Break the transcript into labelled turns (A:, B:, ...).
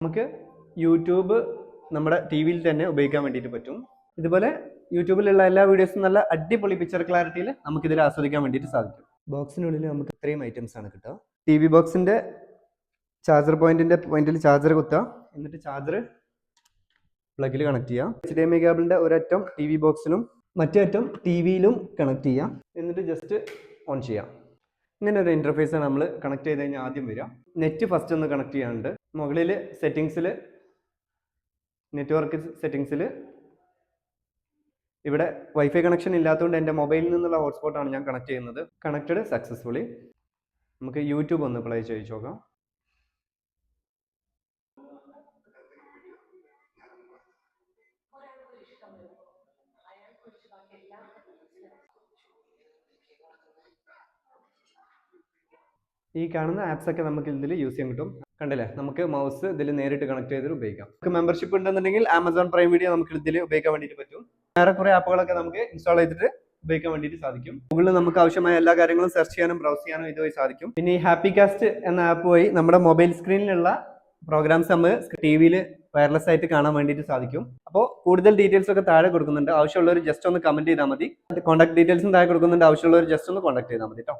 A: നമുക്ക് യൂട്യൂബ് നമ്മുടെ ടി വിയിൽ തന്നെ ഉപയോഗിക്കാൻ വേണ്ടിയിട്ട് പറ്റും. ഇതുപോലെ യൂട്യൂബിലുള്ള എല്ലാ വീഡിയോസും നല്ല അടിപൊളി പിക്ചർ ക്ലാരിറ്റിയിൽ നമുക്ക് ഇതിൽ ആസ്വദിക്കാൻ വേണ്ടിയിട്ട് സാധിക്കും. ബോക്സിനുള്ളിൽ നമുക്ക് ഇത്രയും ഐറ്റംസ് ആണ് കിട്ടുക. ടി വി ബോക്സിന്റെ ചാർജർ പോയിന്റിന്റെ പോയിന്റിൽ ചാർജർ കുത്തുക. എന്നിട്ട് ചാർജർ പ്ലഗിൽ കണക്ട് ചെയ്യാം എച്ച് ഡി എം ഐ കേബിളിന്റെ ഒരറ്റം ടി വി ബോക്സിലും മറ്റേ അറ്റം ടി വിയിലും കണക്ട് ചെയ്യാം എന്നിട്ട് ജസ്റ്റ് ഓൺ ചെയ്യാം ഇങ്ങനെ ഒരു ഇന്റർഫേസ് ആണ് നമ്മൾ കണക്ട് ചെയ്ത് കഴിഞ്ഞാൽ ആദ്യം വരിക. നെറ്റ് ഫസ്റ്റ് ഒന്ന് കണക്ട് ചെയ്യാനുണ്ട്. മുകളിൽ സെറ്റിങ്സിൽ നെറ്റ്വർക്ക് സെറ്റിങ്സിൽ ഇവിടെ വൈഫൈ കണക്ഷൻ ഇല്ലാത്തതുകൊണ്ട് എന്റെ മൊബൈലിൽ നിന്നുള്ള ഹോട്ട്സ്പോട്ടാണ് ഞാൻ കണക്ട് ചെയ്യുന്നത്. കണക്റ്റഡ് സക്സസ്ഫുള്ളി നമുക്ക് യൂട്യൂബ് ഒന്ന് പ്ലേ ചെയ്ത് നോക്കാം. ഈ കാണുന്ന ആപ്സ് ഒക്കെ നമുക്ക് ഇതിൽ യൂസ് ചെയ്യാൻ കിട്ടും. കണ്ടില്ലേ? നമുക്ക് മൗസ് ഇതിൽ നേരിട്ട് കണക്ട് ചെയ്തിട്ട് ഉപയോഗിക്കാം. നമുക്ക് മെമ്പർഷിപ്പ് ഉണ്ടെന്നുണ്ടെങ്കിൽ ആമസോൺ പ്രൈം വീഡിയോ നമുക്ക് ഇതിൽ ഉപയോഗിക്കാൻ വേണ്ടിയിട്ട് പറ്റും. വേറെ കുറെ ആപ്പുകളൊക്കെ നമുക്ക് ഇൻസ്റ്റാൾ ചെയ്തിട്ട് ഉപയോഗിക്കാൻ വേണ്ടിയിട്ട് സാധിക്കും. ഗൂഗിളിൽ നമുക്ക് ആവശ്യമായ എല്ലാ കാര്യങ്ങളും സെർച്ച് ചെയ്യാനും ബ്രൗസ് ചെയ്യാനും ഇതുവഴി സാധിക്കും. പിന്നെ ഈ ഹാപ്പി കാസ്റ്റ് എന്ന ആപ്പ് വഴി നമ്മുടെ മൊബൈൽ സ്ക്രീനിലുള്ള പ്രോഗ്രാംസ് നമ്മൾ ടി വിയിൽ വയർലെസ് ആയിട്ട് കാണാൻ വേണ്ടിയിട്ട് സാധിക്കും. അപ്പോൾ കൂടുതൽ ഡീറ്റെയിൽസ് ഒക്കെ താഴെ കൊടുക്കുന്നുണ്ട്. ആവശ്യമുള്ളവർ ജസ്റ്റ് ഒന്ന് കമന്റ് ചെയ്താൽ മതി. കോൺടാക്ട് ഡീറ്റെയിൽസും താഴെ കൊടുക്കുന്നുണ്ട്. ആവശ്യമുള്ളവർ ജസ്റ്റ് ഒന്ന് കോൺടാക്ട് ചെയ്താൽ മതി കേട്ടോ